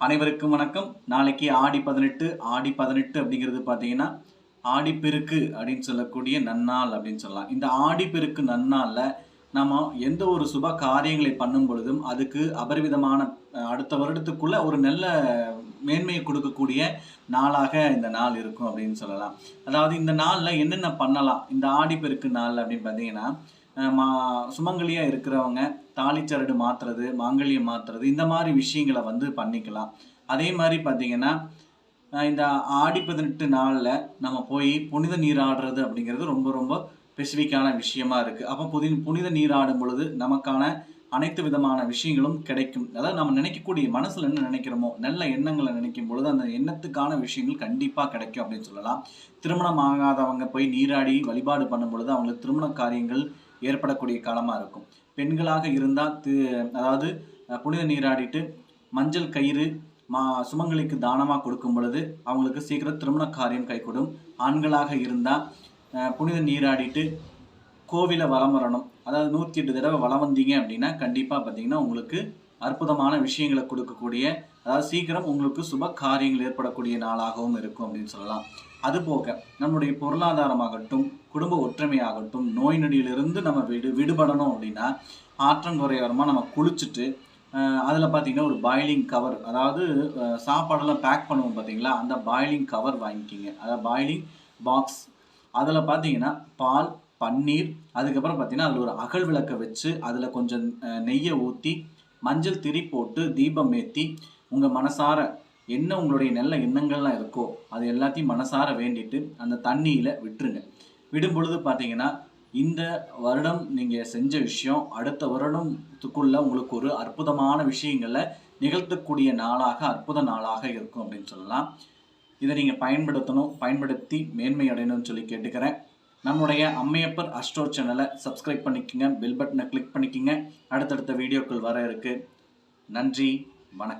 அனைவருக்கும் வணக்கம். நாளைக்கு ஆடி பதினெட்டு ஆடி பதினெட்டு அப்படிங்கிறது பார்த்தீங்கன்னா ஆடிப்பெருக்கு அப்படின்னு சொல்லக்கூடிய நன்னாள் அப்படின்னு சொல்லலாம். இந்த ஆடிப்பெருக்கு நன்னாளில் நம்ம எந்த ஒரு சுப காரியங்களை பண்ணும் பொழுதும் அதுக்கு அபரிவிதமான அடுத்த வருடத்துக்குள்ள ஒரு நல்ல மேன்மையை கொடுக்கக்கூடிய நாளாக இந்த நாள் இருக்கும் அப்படின்னு சொல்லலாம். அதாவது இந்த நாளில் என்னென்ன பண்ணலாம்? இந்த ஆடிப்பெருக்கு நாள் அப்படின்னு பார்த்தீங்கன்னா மா சுமங்கலியாக இருக்கிறவங்க தாலிச்சரடு மாத்துறது மாங்கல்யம் மாத்துறது இந்த மாதிரி விஷயங்களை வந்து பண்ணிக்கலாம். அதே மாதிரி பார்த்தீங்கன்னா இந்த ஆடி பதினெட்டு நாளில் நம்ம போய் புனித நீராடுறது அப்படிங்கிறது ரொம்ப ரொம்ப ஸ்பெசிஃபிக்கான விஷயமா இருக்குது அப்போ புதி புனித நீராடும் பொழுது நமக்கான அனைத்து விதமான விஷயங்களும் கிடைக்கும். அதாவது நம்ம நினைக்கக்கூடிய மனசில் என்ன நினைக்கிறோமோ நல்ல எண்ணங்களை நினைக்கும் பொழுது அந்த எண்ணத்துக்கான விஷயங்கள் கண்டிப்பாக கிடைக்கும் அப்படின்னு சொல்லலாம். திருமணம் ஆகாதவங்க போய் நீராடி வழிபாடு பண்ணும் பொழுது அவங்களுக்கு திருமண காரியங்கள் ஏற்படக்கூடிய காலமாக இருக்கும். பெண்களாக இருந்தால் அதாவது புனித நீராடிட்டு மஞ்சள் கயிறு மா சுமங்கலிக்கு தானமாக கொடுக்கும் பொழுது அவங்களுக்கு சீக்கிரம் திருமண காரியம் கைகூடும். ஆண்களாக இருந்தால் புனித நீராடிட்டு கோவிலை வலம் வரணும். அதாவது நூற்றி எட்டு தடவை வளம் வந்தீங்க அப்படின்னா கண்டிப்பாக பார்த்தீங்கன்னா உங்களுக்கு அற்புதமான விஷயங்களை கொடுக்கக்கூடிய அதாவது சீக்கிரம் உங்களுக்கு சுப காரியங்கள் ஏற்படக்கூடிய நாளாகவும் இருக்கும் அப்படின்னு சொல்லலாம். அதுபோக நம்முடைய பொருளாதாரமாகட்டும் குடும்ப ஒற்றுமையாகட்டும் நோய் நொடியிலிருந்து நம்ம விடு விடுபடணும் அப்படின்னா ஆற்றங்குறையோரமாக நம்ம குளிச்சுட்டு அதில் பார்த்தீங்கன்னா ஒரு பாயிலிங் கவர் அதாவது சாப்பாடெல்லாம் பேக் பண்ணுவோம் பார்த்தீங்களா அந்த பாயிலிங் கவர் வாங்கிக்கிங்க. அதாவது பாயிலிங் பாக்ஸ் அதில் பார்த்தீங்கன்னா பால் பன்னீர் அதுக்கப்புறம் பார்த்தீங்கன்னா அதில் ஒரு அகல் விளக்கை வச்சு அதில் கொஞ்சம் நெய்யை ஊற்றி மஞ்சள் திரி போட்டு தீபம் ஏற்றி உங்கள் மனசார என்ன உங்களுடைய நல்ல எண்ணங்கள்லாம் இருக்கோ அது எல்லாத்தையும் மனசார வேண்டிட்டு அந்த தண்ணியில் விட்டுருங்க. விடும் பொழுது பார்த்தீங்கன்னா இந்த வருடம் நீங்கள் செஞ்ச விஷயம் அடுத்த வருடத்துக்குள்ள உங்களுக்கு ஒரு அற்புதமான விஷயங்களை நிகழ்த்தக்கூடிய நாளாக அற்புத நாளாக இருக்கும் அப்படின்னு சொல்லலாம். இதை நீங்கள் பயன்படுத்தணும் பயன்படுத்தி மேன்மை அடையணும்னு சொல்லி கேட்டுக்கிறேன். நம்முடைய அம்மையப்பர் அஸ்ட்ரோ சேனலை சப்ஸ்கிரைப் பண்ணிக்கோங்க பெல் பட்டனை கிளிக் பண்ணிக்கோங்க. அடுத்தடுத்த வீடியோக்கள் வர இருக்கு. நன்றி வணக்கம்.